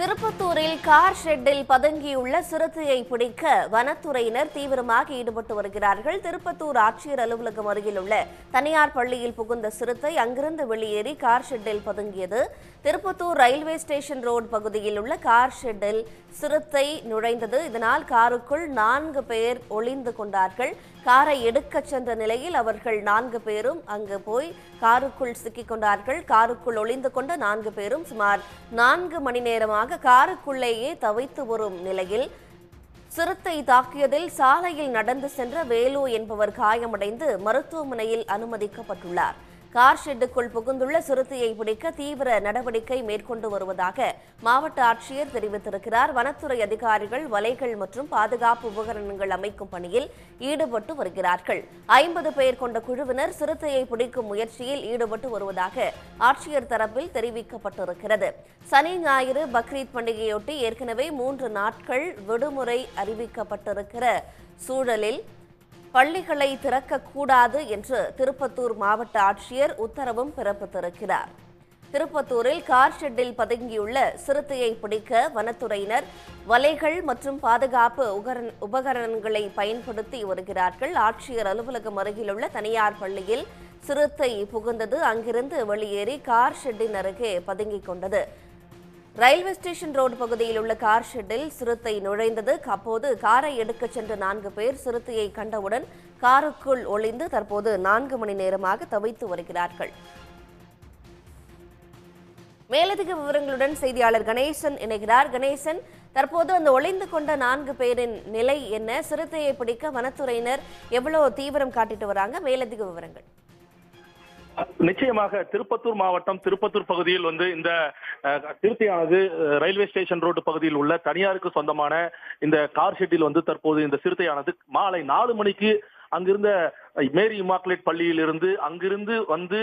திருப்பத்தூரில் car shuttle பதுங்கியுள்ள சிறுத்தையை பிடிக்க வனத்துறையினர் தீவிரமாக ஈடுபட்டு வருகிறார்கள். திருப்பத்தூர் ஆட்சியர் அலுவலகம் அருகில் உள்ள தனியார் பள்ளியில் புகுந்த சிறுத்தை அங்கிருந்து வெளியேறி கார் ஷெட்டில் பதுங்கியது. திருப்பத்தூர் ரயில்வே ஸ்டேஷன் ரோடு பகுதியில் உள்ள கார் ஷெட்டில் சிறுத்தை நுழைந்தது. இதனால் காருக்குள் நான்கு பேர் ஒளிந்து கொண்டார்கள். காரை எடுக்கச் சென்ற நிலையில் அவர்கள் நான்கு பேரும் அங்கு போய் காருக்குள் சிக்கிக் கொண்டார்கள். காருக்குள் ஒளிந்து கொண்ட நான்கு பேரும் சுமார் நான்கு மணி நேரமாக காருக்குள்ளேயே தவித்து வரும் நிலையில் சிறுத்தை தாக்கியதில் சாலையில் நடந்து சென்ற வேலு என்பவர் காயமடைந்து மருத்துவமனையில் அனுமதிக்கப்பட்டுள்ளார். கார் ஷெட்டுக்குள் புகுந்துள்ள சிறுத்தையை பிடிக்க தீவிர நடவடிக்கை மேற்கொண்டு வருவதாக மாவட்ட ஆட்சியர் தெரிவித்திருக்கிறார். வனத்துறை அதிகாரிகள் வலைகள் மற்றும் பாதுகாப்பு உபகரணங்கள் அமைக்கும் பணியில் ஈடுபட்டு வருகிறார்கள். ஐம்பது பேர் கொண்ட குழுவினர் சிறுத்தையை பிடிக்கும் முயற்சியில் ஈடுபட்டு வருவதாக ஆட்சியர் தரப்பில் தெரிவிக்கப்பட்டிருக்கிறது. சனி ஞாயிறு பக்ரீத் பண்டிகையொட்டி ஏற்கனவே மூன்று நாட்கள் விடுமுறை அறிவிக்கப்பட்டிருக்கிற சூழலில் பள்ளிகளை திறக்கக்கூடாது என்று திருப்பத்தூர் மாவட்ட ஆட்சியர் உத்தரவும் பிறப்பித்திருக்கிறார். திருப்பத்தூரில் கார் ஷெட்டில் பதுங்கியுள்ள சிறுத்தையை பிடிக்க வனத்துறையினர் வலைகள் மற்றும் பாதுகாப்பு உபகரணங்களை பயன்படுத்தி வருகிறார்கள். ஆட்சியர் அலுவலகம் அருகிலுள்ள தனியார் பள்ளியில் சிறுத்தை புகுந்தது. அங்கிருந்து வெளியேறி கார் ஷெட்டின் அருகே பதுங்கிக் கொண்டது. ரயில்வே ஸ்டேஷன் ரோடு பகுதியில் உள்ள கார் ஷெட்டில் சிறுத்தை நுழைந்தது. அப்போது காரை எடுக்கச் சென்ற நான்கு பேர் சிறுத்தையை கண்டவுடன் காருக்குள் ஒளிந்து தற்போது நான்கு மணி நேரமாக தவித்து வருகிறார்கள். மேலதிக விவரங்களுடன் செய்தியாளர் கணேசன் இணைகிறார். கணேசன் தற்போது அந்த ஒளிந்து கொண்ட நான்கு பேரின் நிலை என்ன? சிறுத்தையை பிடிக்க வனத்துறையினர் எவ்வளவு தீவிரம் காட்டிட்டு வராங்க? மேலதிக விவரங்கள். நிச்சயமாக திருப்பத்தூர் மாவட்டம் திருப்பத்தூர் பகுதியில் வந்து இந்த சிறுத்தையானது ரயில்வே ஸ்டேஷன் ரோடு பகுதியில் உள்ள தனியாருக்கு சொந்தமான இந்த கார் ஷெட்டில் வந்து தற்போது இந்த சிறுத்தையானது மாலை நாலு மணிக்கு அங்கிருந்த மேரி இமாக்குலேட் பள்ளியிலிருந்து அங்கிருந்து வந்து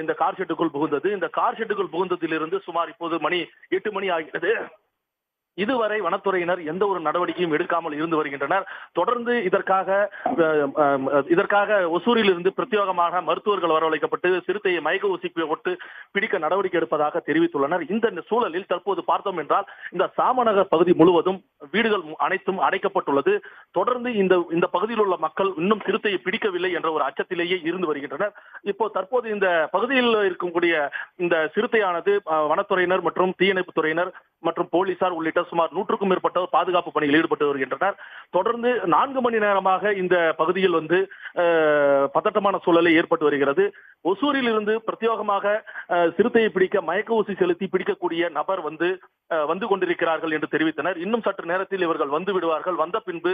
இந்த கார் ஷெட்டுக்குள் புகுந்தது. இந்த கார் ஷெட்டுக்குள் புகுந்ததிலிருந்து சுமார் இப்போது மணி எட்டு மணி ஆகிறது. இதுவரை வனத்துறையினர் எந்த ஒரு நடவடிக்கையும் எடுக்காமல் இருந்து வருகின்றனர். தொடர்ந்து இதற்காக இதற்காக ஒசூரில் இருந்து பிரத்யேகமாக மருத்துவர்கள் வரவழைக்கப்பட்டு சிறுத்தையை மயக்க ஊசி போட்டு பிடிக்க நடவடிக்கை எடுப்பதாக தெரிவித்துள்ளனர். இந்த சூழலில் தற்போது பார்த்தோம் என்றால் இந்த சாமநகர் பகுதி முழுவதும் வீடுகள் அனைத்தும் அடைக்கப்பட்டுள்ளது. தொடர்ந்து இந்த இந்த பகுதியில் உள்ள மக்கள் இன்னும் சிறுத்தையை பிடிக்கவில்லை என்ற ஒரு அச்சத்திலேயே இருந்து வருகின்றனர். இப்போ தற்போது இந்த பகுதியில் இருக்கக்கூடிய இந்த சிறுத்தையானது அஹ், வனத்துறையினர் மற்றும் தீயணைப்பு துறையினர் மற்றும் போலீசார் உள்ளிட்ட சுமார் நூற்றுக்கும் மேற்பட்டோர் பாதுகாப்பு பணியில் ஈடுபட்டு வருகின்றனர் தொடர்ந்து நான்கு மணி நேரமாக இந்த பகுதியில் வந்து பதட்டமான சூழலை ஏற்பட்டு வருகிறது. ஒசூரில் இருந்து பிரத்யேகமாக சிறுத்தையை பிடிக்க மயக்க ஊசி செலுத்தி பிடிக்கக்கூடிய நபர் வந்து வந்து கொண்டிருக்கிறார்கள் என்று தெரிவித்தனர். இன்னும் சற்று நேரத்தில் இவர்கள் வந்து விடுவார்கள். வந்த பின்பு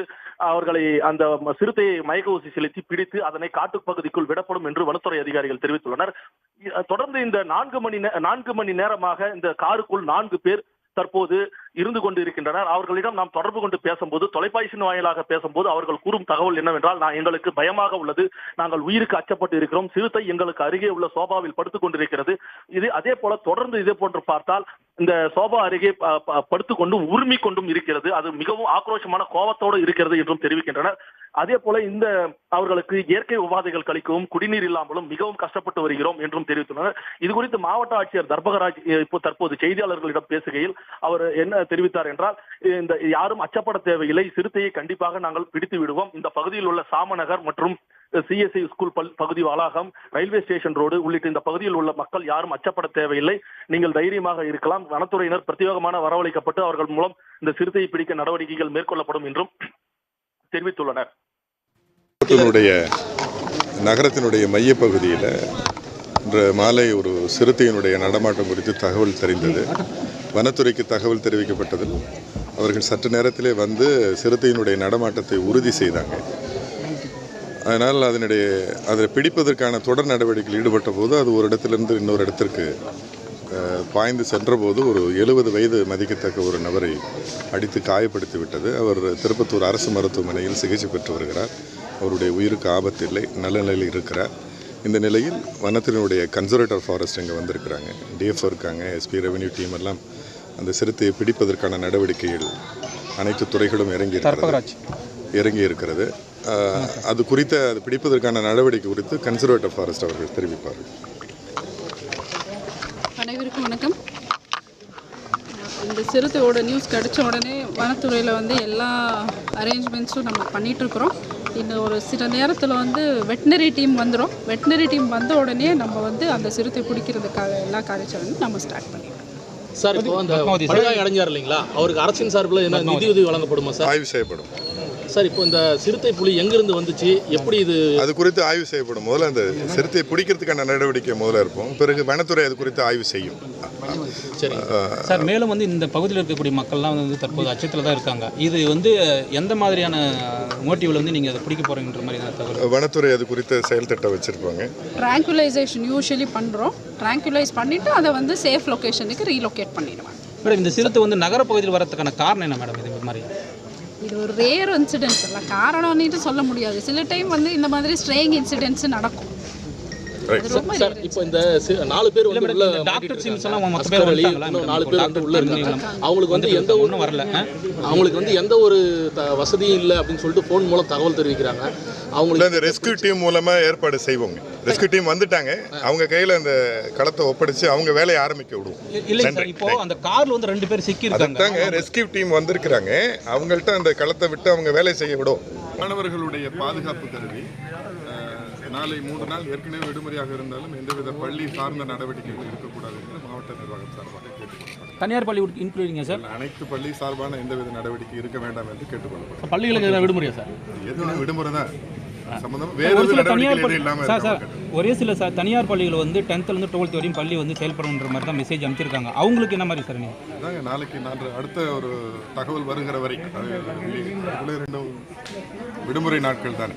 அவர்களை அந்த சிறுத்தையை மயக்க ஊசி செலுத்தி பிடித்து அதனை காட்டுப் பகுதிக்குள் விடப்படும் என்று வனத்துறை அதிகாரிகள் தெரிவித்துள்ளனர். தொடர்ந்து இந்த நான்கு மணி நான்கு மணி நேரமாக இந்த காருக்குள் நான்கு பேர் தற்போது இருந்து கொண்டு இருக்கின்றனர் அவர்களிடம் நாம் தொடர்பு கொண்டு பேசும்போது தொலைபேசியின் வாயிலாக பேசும்போது அவர்கள் கூறும் தகவல் என்னவென்றால் நான் எங்களுக்கு பயமாக உள்ளது. நாங்கள் உயிருக்கு அச்சப்பட்டு இருக்கிறோம். சிறுத்தை எங்களுக்கு அருகே உள்ள சோபாவில் படுத்துக் கொண்டிருக்கிறது. இது அதே போல தொடர்ந்து இதே போன்று பார்த்தால் இந்த சோபா அருகே படுத்துக்கொண்டும் உரிமை கொண்டும் இருக்கிறது. அது மிகவும் ஆக்ரோஷமான கோபத்தோடு இருக்கிறது என்றும் தெரிவிக்கின்றனர். அதே போல இந்த அவர்களுக்கு இயற்கை உபாதைகள் கழிக்கவும் குடிநீர் இல்லாமலும் மிகவும் கஷ்டப்பட்டு வருகிறோம் என்றும் தெரிவித்துள்ளனர். இது குறித்து மாவட்ட ஆட்சியர் தர்பகராஜ் இப்போ தற்போது செய்தியாளர்களிடம் பேசுகையில் அவர் என்ன தெரிவித்தார் என்றால் இந்த யாரும் அச்சப்பட தேவையில்லை. சிறுத்தையை கண்டிப்பாக நாங்கள் பிடித்து விடுவோம். இந்த பகுதியில் உள்ள சாமநகர் மற்றும் சிஎஸ்ஐ ஸ்கூல் பகுதி வளாகம் ரயில்வே ஸ்டேஷன் ரோடு உள்ளிட்ட இந்த பகுதியில் உள்ள மக்கள் யாரும் அச்சப்பட தேவையில்லை. நீங்கள் தைரியமாக இருக்கலாம். வனத்துறையினர் பிரத்யேகமான வரவழைக்கப்பட்டு அவர்கள் மூலம் இந்த சிறுத்தையை பிடிக்க நடவடிக்கைகள் மேற்கொள்ளப்படும் என்றும் தெரிவித்துள்ளனர். நகரத்தினுடைய நகரத்தினுடைய மையப்பகுதியில் இன்று மாலை ஒரு சிறுத்தையினுடைய நடமாட்டம் குறித்து தகவல் தெரிந்தது. வனத்துறைக்கு தகவல் தெரிவிக்கப்பட்டதில் அவர்கள் சற்று நேரத்திலே வந்து சிறுத்தையினுடைய நடமாட்டத்தை உறுதி செய்தாங்க. அதனால் அதனுடைய அதை பிடிப்பதற்கான தொடர் நடவடிக்கையில் ஈடுபட்ட போது அது ஒரு இடத்திலிருந்து இன்னொரு இடத்திற்கு பாய்ந்து சென்றபோது ஒரு எழுபது வயது மதிக்கத்தக்க ஒரு நபரை அடித்து காயப்படுத்தி விட்டது. அவர் திருப்பத்தூர் அரசு மருத்துவமனையில் சிகிச்சை பெற்று வருகிறார். அவருடைய உயிருக்கு ஆபத்து இல்லை நல்ல நிலையில் இருக்கிறார். இந்த நிலையில் வனத்தினுடைய கன்சர்வேட்டர் ஃபாரஸ்ட் இங்கே வந்திருக்கிறாங்க. டிஎஃப்ஓ இருக்காங்க எஸ்பி ரெவென்யூ டீம் எல்லாம் அந்த சிறுத்தையை பிடிப்பதற்கான நடவடிக்கைகள் அனைத்து துறைகளும் இறங்கி இறங்கி இருக்கிறது. அது குறித்த அது பிடிப்பதற்கான நடவடிக்கை குறித்து கன்சர்வேட்டர் ஃபாரஸ்ட் அவர்கள் தெரிவிப்பார்கள். அனைவருக்கும் வணக்கம். இந்த சிறுத்தையோட நியூஸ் கிடைச்ச உடனே வனத்துறையில் வந்து எல்லா அரேஞ்ச்மெண்ட்ஸும் நம்ம பண்ணிகிட்ருக்குறோம் இன்னும் ஒரு சில நேரத்தில் வந்து வெட்டினரி டீம் வந்துடும் வெட்டினரி டீம் வந்த உடனே நம்ம வந்து அந்த சிறுத்தை பிடிக்கிறதுக்காக எல்லா காரியச்சலும் நம்ம ஸ்டார்ட் பண்ணிடுவோம் சார் இப்போ அந்த படுகாயம் அடைஞ்சார் இல்லைங்களா? அவருக்கு அரசின் சார்பில் என்ன நிதி உதவி வழங்கப்படுமா சார்? ஆய்வு செய்யப்படும். சார் இப்போ இந்த சிறுத்தை புலி எங்கிருந்து வந்துச்சு? எப்படி இது அது குறித்து ஆய்வு செய்யப்படும். முதல்ல அந்த சிறுத்தையை பிடிக்கிறதுக்கான நடவடிக்கை முதல்ல இருக்கும் பிறகு வனத்துறை அது குறித்து ஆய்வு செய்யும். சரி. சார் மேலும் வந்து இந்த பகுதியில் இருக்கக்கூடிய மக்கள்லாம் வந்து தற்போது அச்சத்தில் தான் இருக்காங்க. இது வந்து எந்த மாதிரியான மோட்டிவில் வந்து நீங்கள் அதை பிடிக்க போகிறீங்கன்ற மாதிரியான தகவல்? வனத்துறை அது குறித்த செயல் திட்டம் வச்சிருப்பாங்க. ட்ராங்குலைசேஷன் யூஸ்வலி பண்ணுறோம் ட்ராங்குலைஸ் பண்ணிவிட்டு அதை வந்து சேஃப் லொக்கேஷனுக்கு ரீலொகேட் பண்ணிடுவாங்க மேடம் இந்த சிறுத்தை வந்து நகரப்பகுதியில் வரதுக்கான காரணம் என்ன மேடம் இது மாதிரி. இது ஒரு ரேர் இன்சிடென்ட்ஸ் இல்லை காரணம்னுட்டு சொல்ல முடியாது. சில டைம் வந்து இந்த மாதிரி ஸ்ட்ரேயிங் இன்சிடென்ட்ஸ் நடக்கும். சார் இப்போ இந்த நாலு பேர் வந்து உள்ள டாக்டர் எல்லாம் மொத்த பேர் நாலு பேர் வந்து உள்ள இருக்காங்க. அவங்களுக்கு வந்து எந்த ஒன்றும் வரல? அவங்களுக்கு வந்து எந்த ஒரு த- வசதியும் இல்லை அப்படின்னு சொல்லிட்டு ஃபோன் மூலம் தகவல் தெரிவிக்கிறாங்க. அவங்களுக்கு இந்த ரெஸ்கியூ டீம் மூலமா ஏற்பாடு செய்வோங்க. ரெஸ்கியூ டீம் வந்துட்டாங்க. அவங்க கையில அந்த களத்தை ஒப்படைச்சு அவங்க வேலையை ஆரம்பிக்க விடுவோம். இல்லைங்க சார் இப்போ அந்த கார்ல வந்து ரெண்டு பேர் சிக்கி இருக்காங்க. ரெஸ்கியூ டீம் வந்திருக்கிறாங்க. அவங்கள்ட்ட அந்த களத்தை விட்டு அவங்க வேலை செய்ய விடும் மாணவர்களுடைய பாதுகாப்பு அஹ், நாளை மூன்று நாள் ஏற்கனவே விடுமுறையாக இருந்தாலும் எந்தவித பள்ளி சார்ந்த நடவடிக்கைகள் இருக்கக்கூடாது என்று மாவட்ட நிர்வாகம் சார்பாக கேட்டுக்கொள்ளப்படும் தனியார் பள்ளி இன்க்ளூடிங்க சார்? அனைத்து பள்ளி சார்பான எந்தவித நடவடிக்கை இருக்க வேண்டாம் என்று கேட்டுக்கொள்ளப்படும் பள்ளிகளுக்கு விடுமுறையா சார்? ஏற்கனவே விடுமுறை தான்? சம்பந்தம் வேற ஒரு எதுவும் சில தனியார் எதுவும் சார் சார் ஒரே சில சார் தனியார் பள்ளிகள் வந்து டென்த்லேருந்து டுவெல்த் வரையும் பள்ளி வந்து செயல்படுன்ற மாதிரி தான் மெசேஜ் அனுப்பிச்சிருக்காங்க. அவங்களுக்கு என்ன மாதிரி சார் நீங்கள் அதாங்க நாளைக்கு நான்று அடுத்த ஒரு தகவல் வருகிற வரை விடுமுறை நாட்கள் தானே.